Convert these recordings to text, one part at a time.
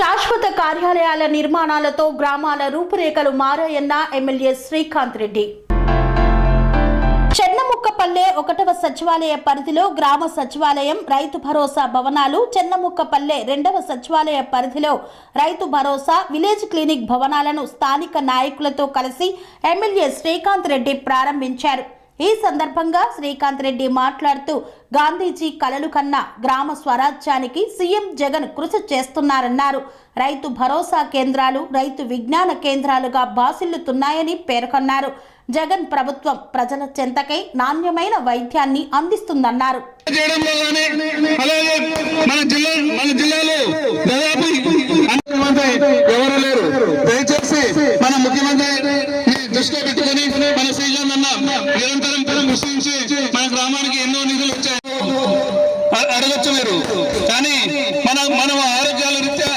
శాశ్వత కార్యాలయాల నిర్మాణాలతో గ్రామాల రూపురేఖలు మారాయన్న ఎమ్మెల్యే శ్రీకాంత్ రెడ్డి. చెన్నముక్కపల్లె ఒకటవ సచివాలయ పరిధిలో గ్రామ సచివాలయం రైతు భరోసా భవనాలు చెన్నముక్కపల్లె రెండవ సచివాలయ పరిధిలో రైతు భరోసా విలేజ్ క్లినిక్ భవనాలను స్థానిక నాయకులతో కలిసి ఎమ్మెల్యే శ్రీకాంత్ రెడ్డి ప్రారంభించారు. ఈ సందర్భంగా శ్రీకాంత్ రెడ్డి మాట్లాడుతూ గాంధీజీ కలలు కన్న గ్రామ స్వరాజ్యానికి సీఎం జగన్ కృషి చేస్తున్నారన్నారు. రైతు భరోసా కేంద్రాలు రైతు విజ్ఞాన కేంద్రాలుగా బాసిల్లుతున్నాయని పేర్కొన్నారు. జగన్ ప్రభుత్వం ప్రజల చెంతకై నాణ్యమైన వైద్యాన్ని అందిస్తుందన్నారు. ఎవరు లేరు. దయచేసి మన ముఖ్యమంత్రి దృష్టిలో పెట్టుకుని మన శ్రీజన్ అన్న నిరంతరం కృషించి మన గ్రామానికి ఎన్నో నిధులు వచ్చాయి. అడగచ్చు మీరు. కానీ మన మనం ఆరోగ్యాల రీత్యా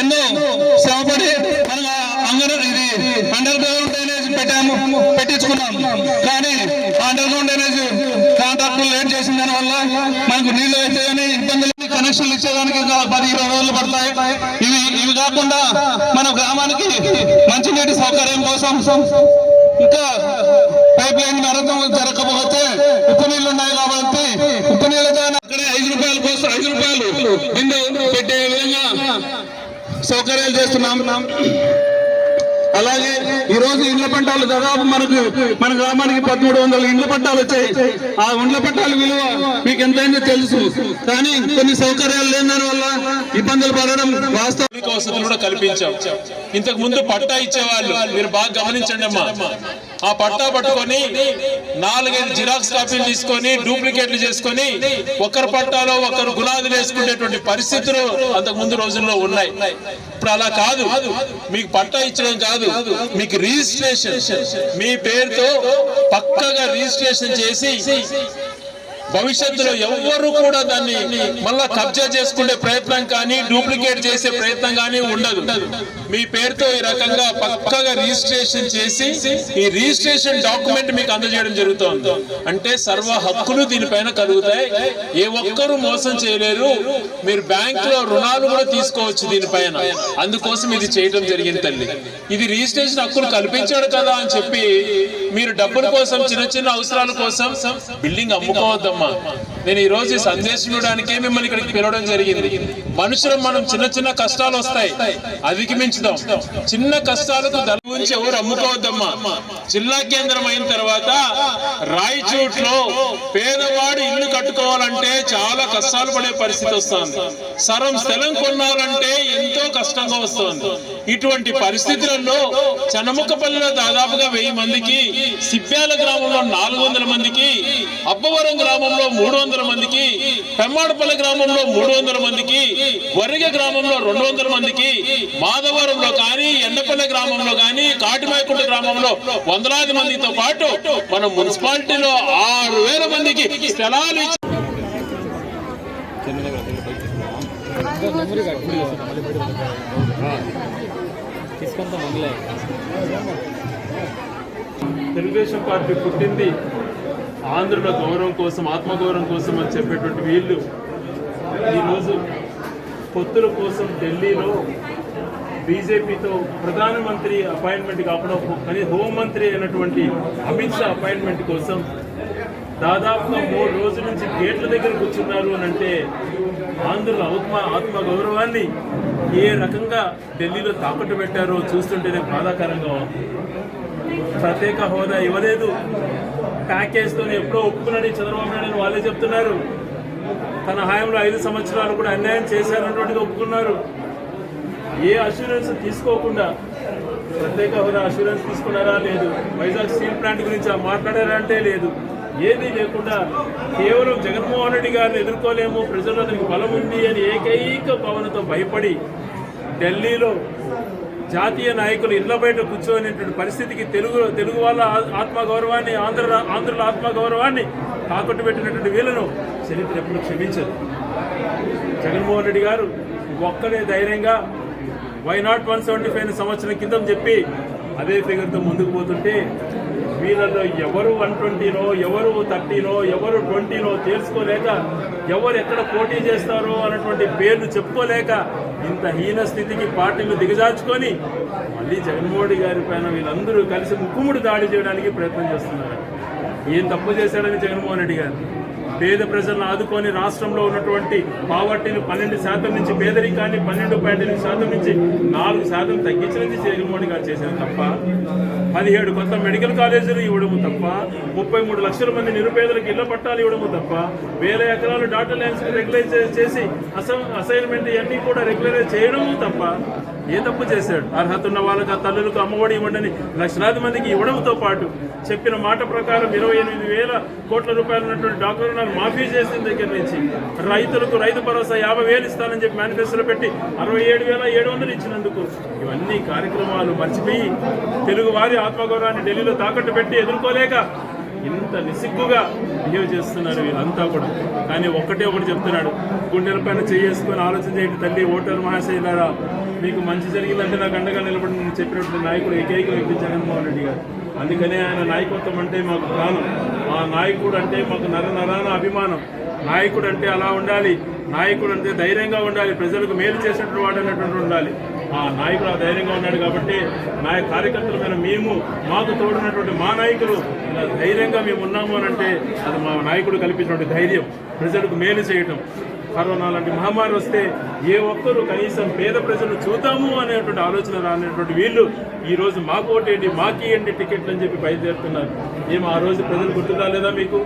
ఎన్నో శ్రమపడి మన అంగన ఇది అండర్ గ్రౌండ్ డ్రైనేజ్ పెట్టాము పెట్టించుకున్నాం. కానీ అండర్ గ్రౌండ్ డ్రైనేజ్ కాంట్రాక్టులు లేట్ చేసిన దాని వల్ల మనకు నీళ్ళు అయితే కానీ ఇబ్బందులు కనెక్షన్లు ఇచ్చేదానికి ఇంకా పది ఇరవై రోజులు పడతాయి. ఇవి ఇవి కాకుండా మన గ్రామానికి మంచినీటి సౌకర్యం కోసం ఇంకా పైప్ లైన్ మరకం జరగకపోతే ఉప్పు నీళ్ళు ఉన్నాయి కాబట్టి ఉప్పు నీళ్ళతో అక్కడే ఐదు రూపాయల కోసం ఐదు రూపాయలు పెట్టే విధంగా సౌకర్యాలు చేస్తున్నాం. అలాగే ఈ రోజు ఇండ్ల పట్టాలు దాదాపు మనకు మన గ్రామానికి పదమూడు వందల ఇండ్ల పట్టాలు వచ్చాయి. ఆ ఇండ్ల పట్టాల విలువ మీకు ఎంతైందో తెలుసు. కానీ కొన్ని సౌకర్యాలు లేని దాని వల్ల ఇబ్బందులు పడడం వాస్తవిక వసతులు కూడా కల్పించాం. ఇంతకు ముందు పట్టా ఇచ్చేవాళ్ళు. మీరు బాగా గమనించండి అమ్మా. ఆ పట్టా పట్టుకొని నాలుగైదు జిరాక్స్ కాపీలు తీసుకొని డూప్లికేట్లు చేసుకొని ఒకరు పట్టాలో ఒకరు గులాదులు వేసుకునేటువంటి పరిస్థితులు అంతకు ముందు రోజుల్లో ఉన్నాయి. ఇప్పుడు అలా కాదు. మీకు పట్టా ఇచ్చడం కాదు. మీకు రిజిస్ట్రేషన్. మీ పేరుతో పక్కగా రిజిస్ట్రేషన్ చేసి భవిష్యత్తులో ఎవ్వరు కూడా దాన్ని మళ్ళా కబ్జా చేసుకునే ప్రయత్నం కానీ డూప్లికేట్ చేసే ప్రయత్నం కానీ ఉండదు. మీ పేరుతో ఈ రకంగా పక్కగా రిజిస్ట్రేషన్ చేసి ఈ రిజిస్ట్రేషన్ డాక్యుమెంట్ మీకు అందజేయడం జరుగుతుంది. అంటే సర్వ హక్కులు దీనిపైన కలుగుతాయి. ఏ ఒక్కరూ మోసం చేయలేరు. మీరు బ్యాంక్లో రుణాలు కూడా తీసుకోవచ్చు దీనిపైన. అందుకోసం ఇది చేయడం జరిగింది తల్లి. ఇది రిజిస్ట్రేషన్ హక్కులు కల్పించాడు కదా అని చెప్పి మీరు డబ్బుల కోసం చిన్న చిన్న అవసరాల కోసం బిల్డింగ్ అమ్ముకోవద్దమ్మా నేను ఈ రోజు సందేశం ఇవ్వడానికే మిమ్మల్ని ఇక్కడికి పిలవడం జరిగింది. మనుషులు మనం చిన్న చిన్న కష్టాలు వస్తాయి. అధిగమించుదాం చిన్న కష్టాలకు గురించి ఎవరు అమ్ముకోవద్దమ్మా. జిల్లా కేంద్రం అయిన తర్వాత రాయచోట్లో పేదవాడు ఇల్లు కట్టుకోవాలంటే చాలా కష్టాలు పడే పరిస్థితి వస్తుంది. సరం స్థలం కొనాలంటే ఎంతో కష్టంగా వస్తుంది. ఇటువంటి పరిస్థితులలో చనముఖపల్లిలో దాదాపుగా వెయ్యి మందికి సిప్యాల గ్రామంలో నాలుగు వందల మందికి అబ్బవరం గ్రామం గ్రామంలో మూడు వందల మందికి పెమ్మాడపల్లి గ్రామంలో మూడు వందల మందికి వరిగ గ్రామంలో రెండు వందల మందికి మాధవరంలో కానీ ఎండపల్లి గ్రామంలో కానీ కాటిమాయకుంట గ్రామంలో వందలాది మందితో పాటు మన మున్సిపాలిటీలో ఆరు వేల మందికి స్థలాలు ఇచ్చి తెలుగుదేశం పార్టీ పుట్టింది ఆంధ్రుల గౌరవం కోసం ఆత్మగౌరవం కోసం అని చెప్పేటువంటి వీళ్ళు ఈరోజు పొత్తుల కోసం ఢిల్లీలో బీజేపీతో ప్రధానమంత్రి అపాయింట్మెంట్ కాకుండా కానీ హోంమంత్రి అయినటువంటి అమిత్ షా అపాయింట్మెంట్ కోసం దాదాపుగా మూడు రోజుల నుంచి గేట్ల దగ్గర కూర్చున్నారు అని అంటే ఆంధ్రుల ఆత్మ ఆత్మ గౌరవాన్ని ఏ రకంగా ఢిల్లీలో తాకట్టు పెట్టారో చూస్తుంటేనే బాధాకరంగా ఉంది. ప్రత్యేక హోదా ఇవ్వలేదు. ప్యాకేజ్తో ఎప్పుడో ఒప్పుకున్నాడు చంద్రబాబు నాయుడు అని వాళ్ళే చెప్తున్నారు. తన హయాంలో ఐదు సంవత్సరాలు కూడా అన్యాయం చేశారన్నట్టుగా ఒప్పుకున్నారు. ఏ అష్యూరెన్స్ తీసుకోకుండా ప్రత్యేక హోదా అష్యూరెన్స్ తీసుకున్నారా? లేదు. వైజాగ్ స్టీల్ ప్లాంట్ గురించి ఆ మాట్లాడారా అంటే లేదు. ఏదీ లేకుండా కేవలం జగన్మోహన్ రెడ్డి గారిని ఎదుర్కోలేము ప్రజల్లో అతనికి బలం ఉంది అని ఏకైక భావనతో భయపడి ఢిల్లీలో జాతీయ నాయకులు ఇళ్ళ బయట కూర్చోనేటువంటి పరిస్థితికి తెలుగు తెలుగు వాళ్ళ ఆత్మగౌరవాన్ని ఆంధ్ర ఆంధ్రుల ఆత్మగౌరవాన్ని తాకట్టు పెట్టినటువంటి వీళ్ళను చరిత్ర ఎప్పుడు క్షమించదు. జగన్మోహన్ రెడ్డి గారు ఒక్కడే ధైర్యంగా why not one seventy five సంవత్సరం కింద చెప్పి అదే ఫిగర్తో ముందుకు పోతుంటే వీళ్ళలో ఎవరు వన్ ట్వంటీనో ఎవరు థర్టీనో ఎవరు ట్వంటీనో చేసుకోలేక ఎవరు ఎక్కడ పోటీ చేస్తారో అన్నటువంటి పేర్లు చెప్పుకోలేక ఇంత హీన స్థితికి పార్టీలు దిగజార్చుకొని మళ్ళీ జగన్మోహన్ గారి పైన వీళ్ళందరూ కలిసి ముక్కుముడి దాడి చేయడానికి ప్రయత్నం చేస్తున్నారు. ఏం తప్పు చేశాడని జగన్మోహన్ రెడ్డి గారు? పేద ప్రజలను ఆదుకొని రాష్ట్రంలో ఉన్నటువంటి పావర్టీని పన్నెండు శాతం నుంచి పేదరికాన్ని పన్నెండు పాయింట్ ఎనిమిది శాతం నుంచి నాలుగు శాతం తగ్గించినది జగన్మోహన్ గారు చేశారు తప్ప పదిహేడు కొత్త మెడికల్ కాలేజీలు ఇవ్వడము తప్ప ముప్పై మూడు లక్షల మంది నిరుపేదలకు ఇళ్ళ పట్టాలు ఇవ్వడము తప్ప వేల ఎకరాలు డాటా లైన్స్ రెగ్యులైజ్ చేసి అసైన్ అసైన్మెంట్ ఇవన్నీ కూడా రెగ్యులరైజ్ చేయడము తప్ప ఏ తప్పు చేశాడు? అర్హత ఉన్న వాళ్ళకి ఆ తల్లులకు అమ్మఒడి ఇవ్వండి లక్షలాది మందికి ఇవ్వడంతో పాటు చెప్పిన మాట ప్రకారం ఇరవై ఎనిమిది వేల కోట్ల రూపాయలు ఉన్నటువంటి డాక్టర్ రుణాలు మాఫీ చేసిన దగ్గర నుంచి రైతులకు రైతు భరోసా యాభై వేలు ఇస్తానని చెప్పి మేనిఫెస్టోలో పెట్టి అరవై ఏడు వేల ఏడు వందలు ఇచ్చినందుకు ఇవన్నీ కార్యక్రమాలు మర్చిపోయి తెలుగు వారి ఆత్మగౌరవాన్ని ఢిల్లీలో తాకట్టు పెట్టి ఎదుర్కోలేక ఇంత నిసిగ్గుగా బిహేవ్ చేస్తున్నారు వీళ్ళంతా కూడా. కానీ ఒక్కటే ఒకటి చెప్తున్నాడు గుండెల పైన చేసుకొని ఆలోచన చేయండి తల్లి ఓటర్ మహాశైలారా మీకు మంచి జరిగిందంటే నాకు అండగా నిలబడి నేను చెప్పినట్టు నాయకుడు ఏకైక వ్యక్తి జగన్మోహన్ రెడ్డి గారు. అందుకనే ఆయన నాయకత్వం అంటే మాకు ప్రాణం. ఆ నాయకుడు అంటే మాకు నర నరాన అభిమానం. నాయకుడు అంటే అలా ఉండాలి. నాయకుడు అంటే ధైర్యంగా ఉండాలి. ప్రజలకు మేలు చేసినటువంటి వాడు అన్నటువంటి ఉండాలి. ఆ నాయకుడు ఆ ధైర్యంగా ఉన్నాడు కాబట్టి నాయ కార్యకర్తలమైన మేము మాకు తోడినటువంటి మా నాయకులు ఇలా ధైర్యంగా మేము ఉన్నాము అని అంటే అది మా నాయకుడు కల్పించినటువంటి ధైర్యం. ప్రజలకు మేలు చేయటం. కరోనా లాంటి మహమ్మారి వస్తే ఏ ఒక్కరు కనీసం పేద ప్రజలు చూద్దాము అనేటువంటి ఆలోచన రానటువంటి వీళ్ళు ఈ రోజు మాకు ఓటేయండి మాకి టికెట్లు అని చెప్పి బయలుదేరుతున్నారు. ఏం ఆ రోజు ప్రజలు గుర్తురాలేదా మీకు?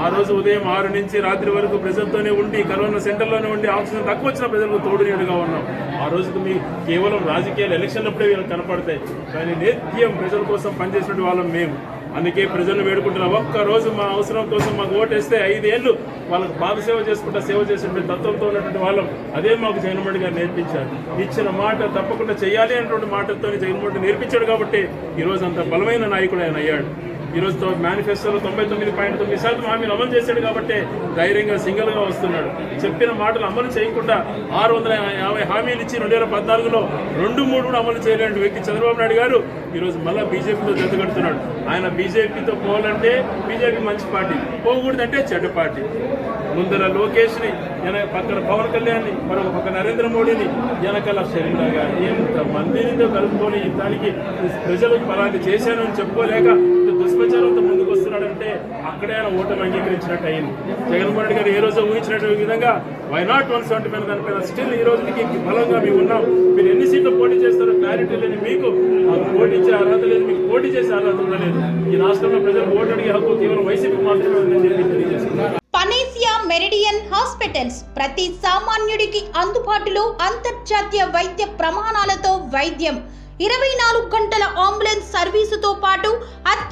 ఆ రోజు ఉదయం ఆరు నుంచి రాత్రి వరకు ప్రజలతోనే ఉండి కరోనా సెంటర్లోనే ఉండి ఆక్సిజన్ తక్కువ వచ్చిన ప్రజలకు తోడు నీడుగా ఉన్నాం. ఆ రోజుకు మీ కేవలం రాజకీయాలు ఎలక్షన్లప్పుడే వీళ్ళకి కనపడతాయి. కానీ నిత్యం ప్రజల కోసం పనిచేసినటువంటి వాళ్ళం మేము. అందుకే ప్రజలను వేడుకుంటున్నాం. ఒక్క రోజు మా అవసరం కోసం మాకు ఓటేస్తే ఐదేళ్ళు వాళ్ళకు బాధ సేవ చేసుకుంటా సేవ చేసేటువంటి తత్వంతో ఉన్నటువంటి వాళ్ళం. అదే మాకు జగన్మోహన్ గారు నేర్పించారు. ఇచ్చిన మాట తప్పకుండా చేయాలి అనేటువంటి మాటతో జగన్మోహన్ నేర్పించాడు కాబట్టి ఈ రోజు అంత బలమైన నాయకుడు ఆయన అయ్యాడు. ఈ రోజు మేనిఫెస్టోలో తొంభై తొమ్మిది పాయింట్ తొమ్మిది శాతం హామీలు అమలు చేశాడు కాబట్టి ధైర్యంగా సింగిల్గా వస్తున్నాడు. చెప్పిన మాటలు అమలు చేయకుండా ఆరు వందల యాభై హామీలు ఇచ్చి రెండు వేల పద్నాలుగులో రెండు మూడు కూడా అమలు చేయలేని వ్యక్తి చంద్రబాబు నాయుడు గారు ఈరోజు మళ్ళీ బీజేపీతో జతగడుతున్నాడు ఆయన బీజేపీతో పోవాలంటే బీజేపీ మంచి పార్టీ. పోకూడదంటే చెడ్డ పార్టీ. ముందర లోకేష్ని వెనక పక్కన పవన్ కళ్యాణ్ని మరొక పక్క నరేంద్ర మోడీని వెనకాల షరీనా గారు ఎంత మందినితో కలుపుకొని దానికి ప్రజలకు పలాంటి చేశానని చెప్పుకోలేక ఇంత ముందుకు వస్తున్నాడంటే అక్కడే ఆయన ఓటమి అంగీకరించినట్టు అయింది జగన్మోహన్ రెడ్డి గారు ఏ రోజు ఊహించినట్టు విధంగా వై నాట్ వన్ సెవెంటీ పైన? దానిపైన స్టిల్ ఈ రోజుకి బలంగా మేము ఉన్నాం. మీరు ఎన్ని సీట్లు పోటీ చేస్తారో క్లారిటీ లేని మీకు మాకు పోటీ ఇచ్చే అర్హత లేదు మీకు పోటీ చేసే అర్హత ఉండలేదు. ఈ రాష్ట్రంలో ప్రజలు ఓటు అడిగే హక్కు కేవలం వైసీపీ మాత్రమే ఉందని చెప్పి తెలియజేస్తున్నారు పనేసియా మెరిడియన్ హాస్పిటల్స్ ప్రతి సామాన్యుడికి అందుబాటులో అంతర్జాతీయ వైద్య ప్రమాణాలతో వైద్యం. ఇరవై నాలుగు గంటల అంబులెన్స్ సర్వీసుతో పాటు అత్యవసర